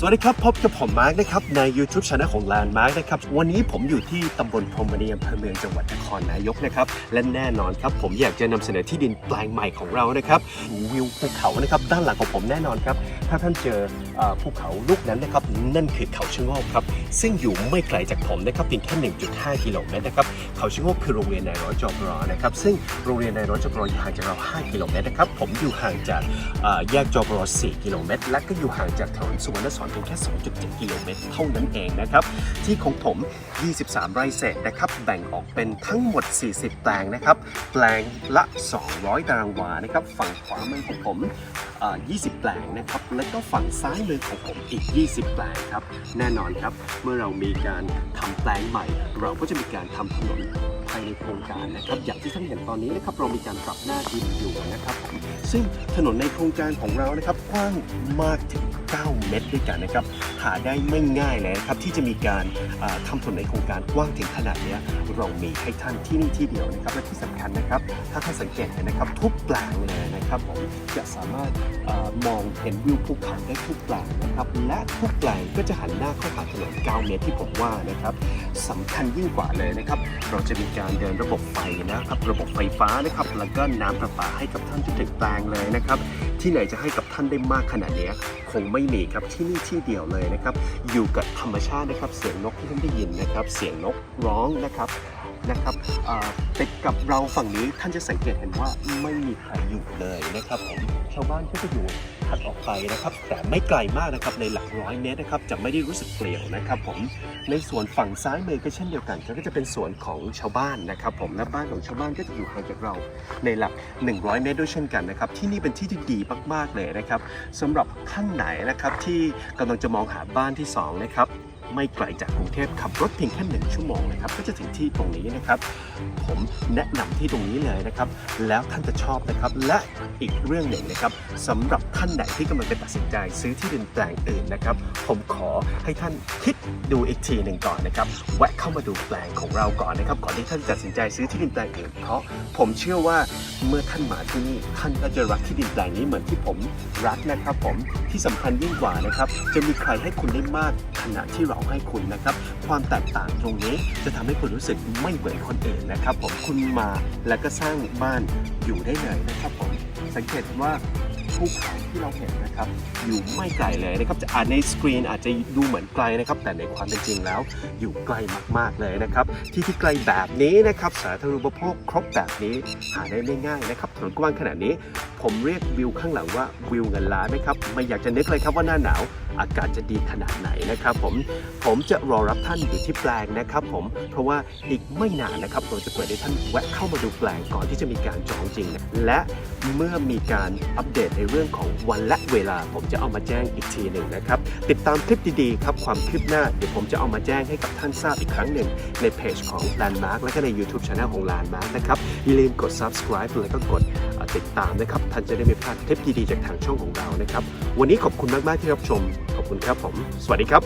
สวัสดีครับ พบกับผมมาร์กนะครับ ใน YouTube c h anel ของ Landmark นะครับ วันนี้ผมอยู่ที่ตำบลพรมณีอำเภอเมืองจังหวัดนครนายกนะครับ และแน่นอนครับ ผมอยากจะนำเสนอที่ดินแปลงใหม่ของเรานะครับ วิวภูเขานะครับ ด้านหลังของผมแน่นอนครับ ถ้าท่านเจอ ภูเขาลูกนั้นนะครับนั่นคือเขาชะโงกครับซึ่งอยู่ไม่ไกลจากผมนะครับเพียงแค่ 1.5 กิโลเมตรนะครับเขาชะโงกคือโรงเรียนนายร้อยจอบรอนะครับซึ่งโรงเรียนนายร้อยจอบรออยู่ห่างจากเรา 5 กิโลเมตรนะครับผมอยู่ห่างจากแยกจอบรอ 4 กิโลเมตร และก็อยู่ห่างจากถนนสุวรรณสอนเพียงแค่ 2.7 กิโลเมตรเท่านั้นเองนะครับที่ของผม 23 ไร่เศษนะครับแบ่งออกเป็นทั้งหมด 40 แปลงนะครับแปลงละ 200 ตารางวานะครับฝั่งขวามือของผม 20 แปลงนะครับแล้วก็ฝั่งซ้ายมือของผมอีก 20 แปลงครับ แน่นอนครับ เมื่อเรามีการทำแปลงใหม่ เราก็จะมีการทำถนนภายในโครงการนะครับ อย่างที่ท่านเห็นตอนนี้นะครับ เรามีการปรับหน้าดินอยู่นะครับ ซึ่งถนนในโครงการของเรานะครับกว้างมากถึง 9 เมตรด้วยกันนะครับ หาได้ไม่ง่ายเลยนะครับ ที่จะมีการเอ่อทำถนนในโครงการกว้างถึงขนาดนี้เรามีให้ท่านที่นี่ที่เดียวนะครับ และที่สำคัญนะครับ ถ้าท่านสังเกตเห็นนะครับ ทุกแปลงเลย นะครับผมจะสามารถอมองเห็นวิวภูเขาได้ทุกแปลงนะครับและทุกแปลงก็จะหันหน้าเข้าหาถนน9เมตรที่ผมว่านะครับสำคัญยิ่งกว่าเลยนะครับเราจะมีการเดินระบบไฟนะครับระบบไฟฟ้านะครับแล้วก็น้ำประปาให้กับท่านจนถึงแปลงเลยนะครับ ที่ไหนจะให้กับท่านได้มากขนาดนี้คงไม่มีครับที่นี่ที่เดียวเลยนะครับ อยู่กับธรรมชาตินะครับ เสียงนกที่ท่านได้ยินนะครับ เสียงนกร้องนะครับนะครับติดกับเราฝั่งนี้ท่านจะสังเกตเห็นว่าไม่มีใครอยู่เลยนะครับผมชาวบ้านก็จะอยู่ถัดออกไปนะครับ แต่ไม่ไกลมากนะครับในหลักร้อยเมตรนะครับจะไม่ได้รู้สึกเปลี่ยวนะครับผมในส่วนฝั่งซ้ายมือก็เช่นเดียวกันก็จะเป็นสวนของชาวบ้านนะครับ ผมและบ้านของชาวบ้านก็จะอยู่ห่างจากเรา ในหลัก 100 เมตรด้วยเช่นกันนะครับ ที่นี่เป็นที่ที่ดีมาก ๆ เลยนะครับสำหรับท่านไหนนะครับที่กำลังจะมองหาบ้านที่2นะครับไม่ไกลจากกรุงเทพขับรถเพียงแค่หนึ่งชั่วโมงนะครับก็จะถึงที่ตรงนี้นะครับ ผมแนะนำที่ตรงนี้เลยนะครับ แล้วท่านจะชอบนะครับ และอีกเรื่องหนึ่งนะครับสำหรับท่านไหนที่กำลังจะตัดสินใจซื้อที่ดินแปลงอื่นนะครับ ผมขอให้ท่านคิดดูอีกทีหนึ่งก่อนนะครับแวะเข้ามาดูแปลงของเราก่อนนะครับ ก่อนที่ท่านจะตัดสินใจซื้อที่ดินแปลงอื่นเพราะผมเชื่อว่า เมื่อท่านมาที่นี่ท่านก็จะรักที่ดินแปลงนี้เหมือนที่ผมรักนะครับผมที่สำคัญยิ่งกว่านะครับจะมีใครให้คุณได้มากขณะที่เราให้คุณนะครับ ความแตกต่างตรงนี้จะทำให้คุณรู้สึกไม่เหมือนคนอื่นนะครับผมคุณมาแล้วก็สร้างบ้านอยู่ได้เลยนะครับผมสังเกตว่า ภูเขาที่เราเห็นนะครับ อยู่ไม่ไกลเลยนะครับจะอ่านในสกรีนอาจจะดูเหมือนไกลนะครับ แต่ในความเป็นจริงแล้ว อยู่ไกลมากๆเลยนะครับ ที่ที่ไกลแบบนี้นะครับสาธารณูปโภคครบแบบนี้หาได้ไม่ง่ายนะครับถนนกว้างขนาดนี้ ผมเรียกวิวข้างหลังว่าวิวเงินล้านนะครับ ไม่อยากจะนึกเลยครับว่าหน้าหนาว อากาศจะดีขนาดไหนนะครับผม ผมจะรอรับท่านอยู่ที่แปลงนะครับผม เพราะว่าอีกไม่นานนะครับเราจะเปิดให้ท่านแวะเข้ามาดูแปลงก่อนที่จะมีการจองจริง และเมื่อมีการอัปเดตในเรื่องของวันและเวลา ผมจะเอามาแจ้งอีกทีหนึ่งนะครับ ติดตามคลิปดีๆครับความคืบหน้าเดี๋ยวผมจะเอามาแจ้งให้กับท่านทราบอีกครั้งหนึ่งในเพจของ Landmark และก็ใน YouTube Channel ของ Landmark นะครับอย่าลืมกด subscribe แล้วก็กด ติดตามนะครับท่านจะได้ไม่พลาดคลิปดีๆจากทางช่องของเรานะครับ วันนี้ขอบคุณมากๆที่รับชม ขอบคุณครับผม สวัสดีครับ